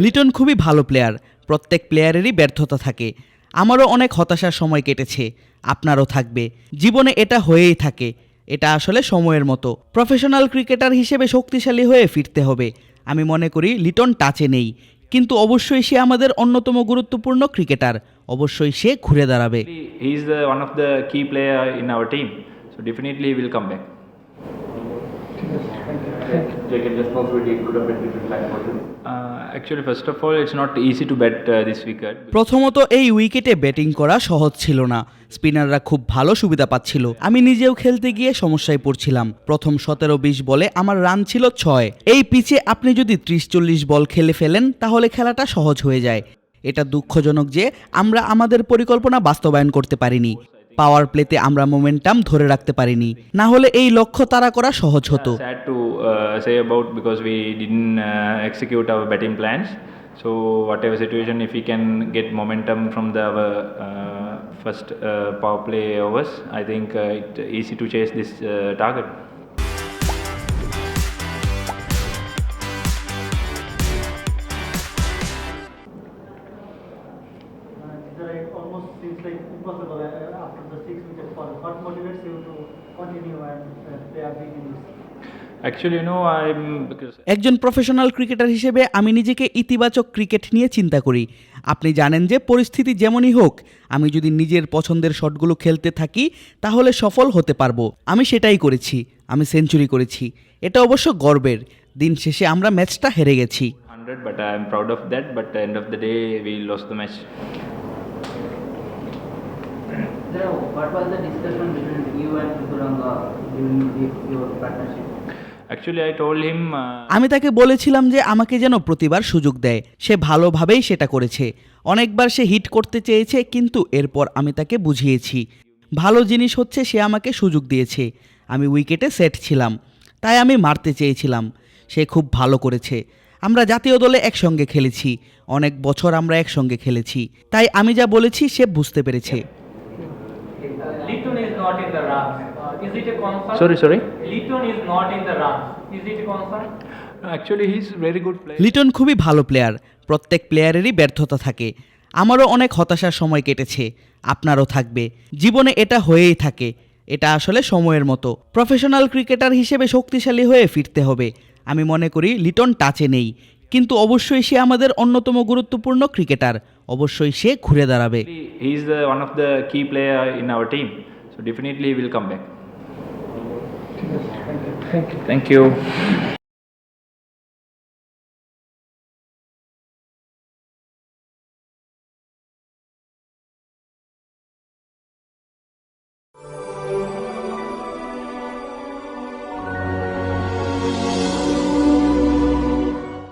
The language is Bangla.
লিটন খুবই ভালো প্লেয়ার প্রত্যেক প্লেয়ারেরই ব্যর্থতা থাকে। আমারও অনেক হতাশার সময় কেটেছে। আপনারও থাকবে। জীবনে এটা হয়েই থাকে। এটা আসলে সময়ের মতো। প্রফেশনাল ক্রিকেটার হিসেবে শক্তিশালী হয়ে ফিরতে হবে। আমি মনে করি লিটন টাচে নেই। কিন্তু অবশ্যই সে আমাদের অন্যতম গুরুত্বপূর্ণ ক্রিকেটার অবশ্যই সে ঘুরে দাঁড়াবে। The, one of the key player in our team. So definitely he will come back. Could have been different first of all, it's not easy to bet uh, this wicket. প্রথমত এই উইকেটে ব্যাটিং করা সহজ ছিল না। স্পিনাররা খুব ভালো সুবিধা পাচ্ছিল। আমি নিজেও খেলতে গিয়ে সমস্যায় পড়ছিলাম। প্রথম সতেরো বিশ বলে আমার রান ছিল ছয়। এই পিচে আপনি যদি ত্রিশ চল্লিশ বল খেলে ফেলেন তাহলে খেলাটা সহজ হয়ে যায়। এটা দুঃখজনক যে আমরা আমাদের পরিকল্পনা বাস্তবায়ন করতে পারিনি। পাওয়ার প্লেতে আমরা মোমেন্টাম ধরে রাখতে পারিনি না হলে এই লক্ষ্য তারা করা সহজ হতো uh, uh. So whatever situation, if we can get momentum from the uh, first uh, power play overs, I think uh, it's easy to chase this uh, target. একজন প্রফেশনাল ক্রিকেটার হিসেবে আমি নিজেকে ইতিবাচক ক্রিকেট নিয়ে চিন্তা করি। আপনি জানেন যে পরিস্থিতি যেমনই হোক আমি যদি নিজের পছন্দের শটগুলো খেলতে থাকি তাহলে সফল হতে পারব। আমি সেটাই করেছি আমি সেঞ্চুরি করেছি। এটা অবশ্য গর্বের। দিন শেষে আমরা ম্যাচটা হেরে গেছি। Sir, what was the discussion between you and Turanga during your partnership? Actually, I told him. Uh, আমি তাকে বলেছিলাম যে আমাকে যেন প্রতিবার সুযোগ দেয়। সে ভালোভাবেই সেটা করেছে। অনেকবার সে হিট করতে চেয়েছে কিন্তু এরপর আমি তাকে বুঝিয়েছি। ভালো জিনিস হচ্ছে সে আমাকে সুযোগ দিয়েছে। আমি উইকেটে সেট ছিলাম। তাই আমি মারতে চেয়েছিলাম। সে খুব ভালো করেছে। আমরা জাতীয় দলে একসঙ্গে খেলেছি। অনেক বছর আমরা একসঙ্গে খেলেছি। তাই আমি যা বলেছি সে বুঝতে পেরেছে। Not in the runs. Uh, is it a concern? sorry, sorry. Litton is not in the runs. Is it a concern? Actually, he's very good player. Liton খুবই ভালো প্লেয়ার প্রত্যেক প্লেয়ারেরই ব্যর্থতা থাকে আমারও অনেক হতাশার সময় কেটেছে আপনারও থাকবে জীবনে এটা হয়েই থাকে এটা আসলে সময়ের মতো প্রফেশনাল ক্রিকেটার হিসেবে শক্তিশালী হয়ে ফিরতে হবে আমি মনে করি লিটন টাচে নেই কিন্তু অবশ্যই সে আমাদের অন্যতম গুরুত্বপূর্ণ ক্রিকেটার অবশ্যই সে ঘুরে দাঁড়াবে He's the, one of the key player in our team. So definitely we'll come back. Thank you. Thank you.